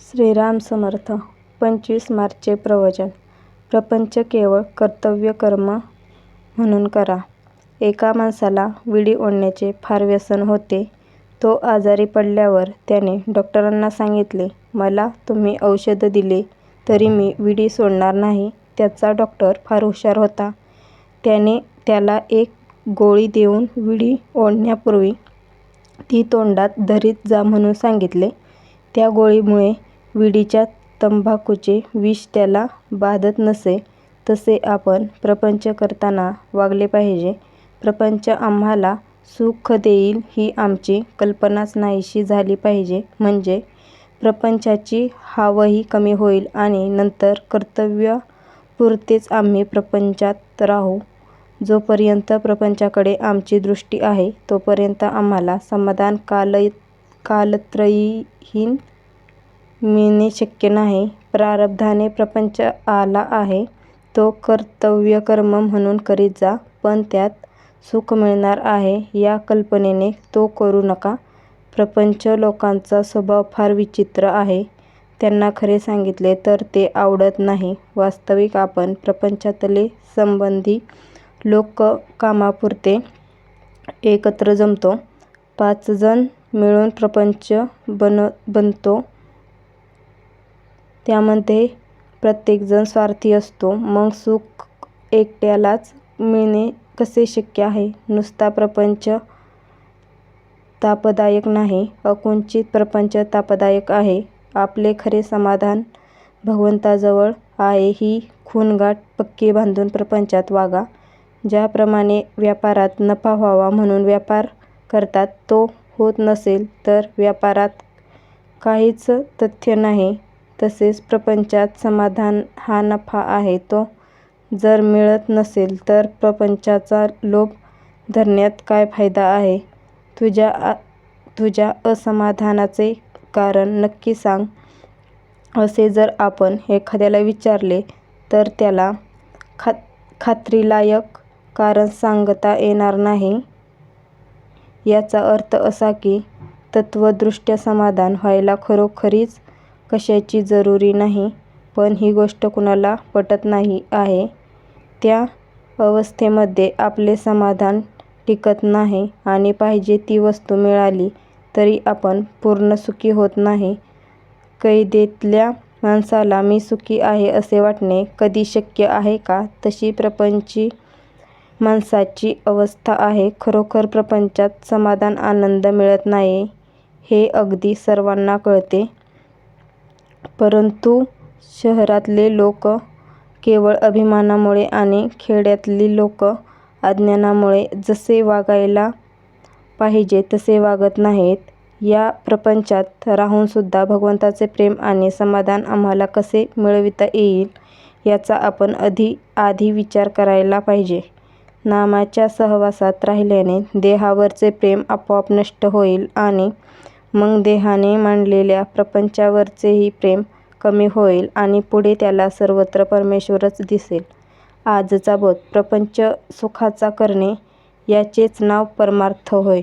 श्रीराम समर्थ पंचवीस मार्चचे प्रवचन प्रपंच केवळ कर्तव्य कर्म म्हणून करा. एका माणसाला विडी ओढण्याचे फार व्यसन होते. तो आजारी पडल्यावर त्याने डॉक्टरांना सांगितले, मला तुम्ही औषधं दिले तरी मी विडी सोडणार नाही. त्याचा डॉक्टर फार हुशार होता. त्याने त्याला एक गोळी देऊन विडी ओढण्यापूर्वी ती तोंडात धरीत जा म्हणून सांगितले. त्या गोळीमुळे विडीच्या तंबाखूचे विष त्याला बाधत नसे. तसे आपण प्रपंच करताना वागले पाहिजे. प्रपंच आम्हाला सुख देईल ही आमची कल्पनाच नाहीशी झाली पाहिजे. म्हणजे प्रपंचाची हावही कमी होईल आणि नंतर कर्तव्यापुरतेच आम्ही प्रपंचात राहू. जोपर्यंत प्रपंचाकडे आमची दृष्टी आहे तोपर्यंत आम्हाला समाधान कालत्रयीन मिळणे शक्य नाही. प्रारब्धाने प्रपंच आला आहे तो कर्तव्यकर्म म्हणून करीत जा, पण त्यात सुख मिळणार आहे या कल्पनेने तो करू नका. प्रपंच लोकांचा स्वभाव फार विचित्र आहे. त्यांना खरे सांगितले तर ते आवडत नाही. वास्तविक आपण प्रपंचातले संबंधी लोक कामापुरते एकत्र जमतो. पाच जण मिळून प्रपंच बनतो. त्यामध्ये प्रत्येकजण स्वार्थी असतो. मग सुख एकट्यालाच मिळणे कसे शक्य आहे? नुसता प्रपंच तापदायक नाही, अकुंचित प्रपंच तापदायक आहे. आपले खरे समाधान भगवंताजवळ आहे ही खूनगाठ पक्की बांधून प्रपंचात वागा. ज्याप्रमाणे व्यापारात नफा व्हावा म्हणून व्यापार करतात तो होत नसेल तर व्यापारात काहीच तथ्य नाही. तसेच प्रपंचात समाधान हा नफा आहे तो जर मिळत नसेल तर प्रपंचाचा लोभ धरण्यात काय फायदा आहे? तुझ्या तुझ्या असमाधानाचे कारण नक्की सांग असे जर आपण एखाद्याला विचारले तर त्याला खात्रीलायक कारण सांगता येणार नाही. याचा अर्थ असा की तत्त्वदृष्ट्या समाधान व्हायला खरोखरीच कशाची जरुरी नाही. पण ही गोष्ट कुणाला पटत नाही आहे. त्या अवस्थेमध्ये आपले समाधान टिकत नाही आणि पाहिजे ती वस्तू मिळाली तरी आपण पूर्ण सुखी होत नाही. कैदेतल्या माणसाला मी सुखी आहे असे वाटणे कधी शक्य आहे का? तशी प्रपंची माणसाची अवस्था आहे. खरोखर प्रपंचात समाधान आनंद मिळत नाही हे अगदी सर्वांना कळते. परंतु शहरातले लोक केवळ अभिमानामुळे आणि खेड्यातली लोक अज्ञानामुळे जसे वागायला पाहिजे तसे वागत नाहीत. या प्रपंचात राहूनसुद्धा भगवंताचे प्रेम आणि समाधान आम्हाला कसे मिळविता येईल याचा आपण आधी विचार करायला पाहिजे. नामाच्या सहवासात राहिल्याने देहावरचे प्रेम आपोआप नष्ट होईल आणि मग देहाने मांडलेल्या प्रपंचावरचेही प्रेम कमी होईल आणि पुढे त्याला सर्वत्र परमेश्वरच दिसेल. आजचा बोध प्रपंच सुखाचा करणे याचेच नाव परमार्थ होय.